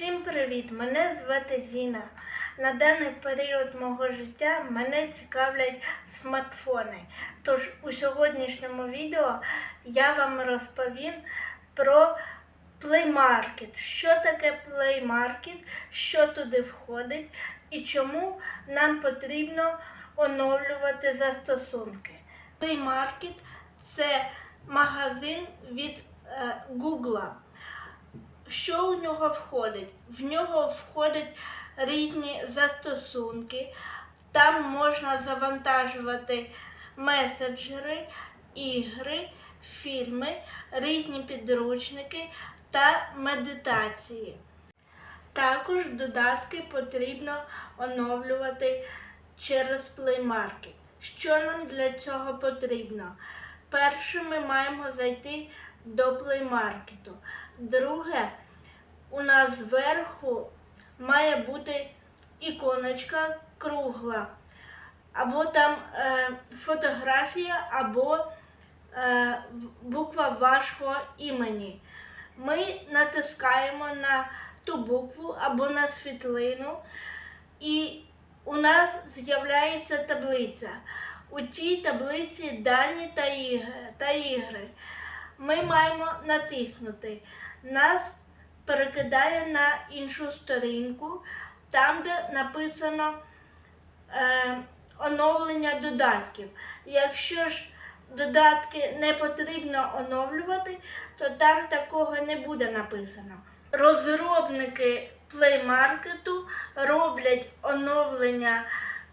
Всім привіт! Мене звати Зіна. На даний період мого життя мене цікавлять смартфони. Тож у сьогоднішньому відео я вам розповім про Play Market. Що таке Play Market, що туди входить і чому нам потрібно оновлювати застосунки. Play Market – це магазин від е, Google. Що у нього входить? В нього входять різні застосунки. Там можна завантажувати меседжери, ігри, фільми, різні підручники та медитації. Також додатки потрібно оновлювати через Play Market. Що нам для цього потрібно? Перше, ми маємо зайти до Play Market. Друге, зверху має бути іконочка кругла, або там е, фотографія, або е, буква вашого імені. Ми натискаємо на ту букву або на світлину, і у нас з'являється таблиця. У цій таблиці дані. Та ігри. Ми маємо натиснути. Нас перекидає на іншу сторінку, там, де написано е, оновлення додатків. Якщо ж додатки не потрібно оновлювати, то там такого не буде написано. Розробники Market роблять оновлення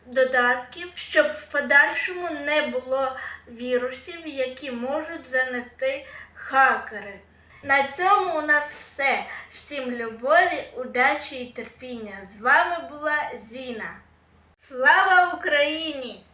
додатків, щоб в подальшому не було вірусів, які можуть занести хакери. На цьому у нас все. Всім любові, удачі і терпіння. З вами була Зіна. Слава Україні!